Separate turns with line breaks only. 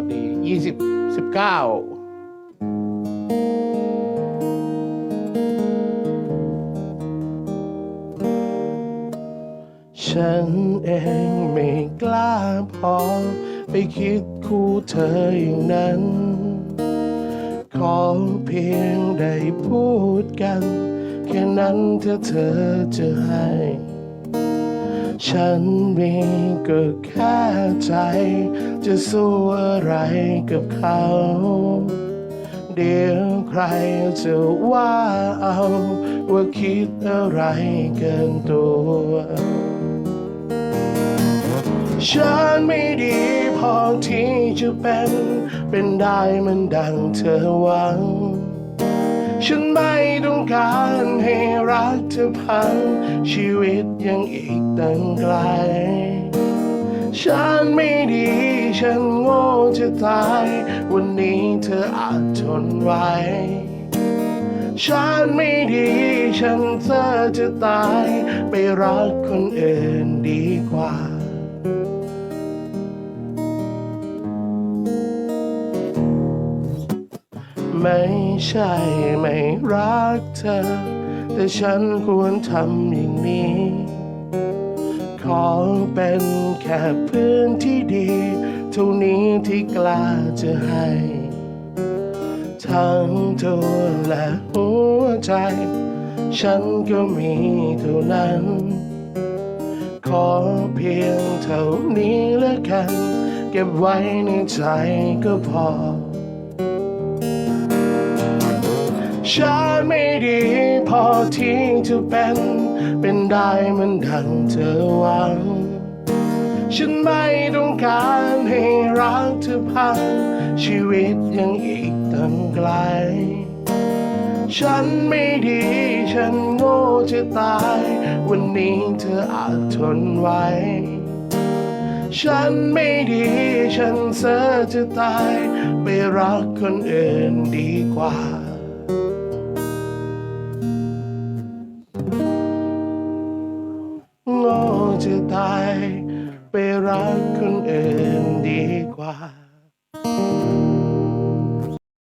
วัสดียี่สิบสิบเก้าฉันเองไม่กล้าพอ ไปคิดคู่เธออย่างนั้น ขอเพียงได้พูดกัน แค่นั้นถ้าเธอจะให้ ฉันมีก็แค่ใจ จะสู้อะไรกับเขา เดี๋ยวใครจะว่าเอา ว่าคิดอะไรเกินตัว ฉันไม่ดีพอที่จะเป็น เป็นได้มันดังเธอหวัง ฉันไม่ต้องการให้ รักเธอพังชีวิตยังอีกตั้งไกล ฉันไม่ดี ฉันโง่จะตาย วันนี้เธออาจทนไหวฉันไม่ดี ฉันเธอจะตาย ไปรักคนอื่นดีกว่าไม่ใช่ไม่รักเธอ แต่ฉันควรทำอย่างนี้ ขอเป็นแค่เพื่อนที่ดี เท่านี้ที่กล้าจะให้ทั้งตัวและหัวใจ ฉันก็มีเท่านั้น ขอเพียงเท่านี้ละกัน เก็บไว้ในใจก็พอ ฉันไม่ดี พอที่จะเป็น เป็นได้เหมันดังเธอหวัง ฉันไม่ต้องการให้รักเธอพัง ชีวิตยังอีกตั้งไกล ฉันไม่ดี ฉันโง่จะตาย วันนี้เธออาจทนไหวฉันไม่ดี ฉันเสียจะตาย ไปรักคนอื่นดีกว่า จะตาย ไปรักคนอื่นดีกว่า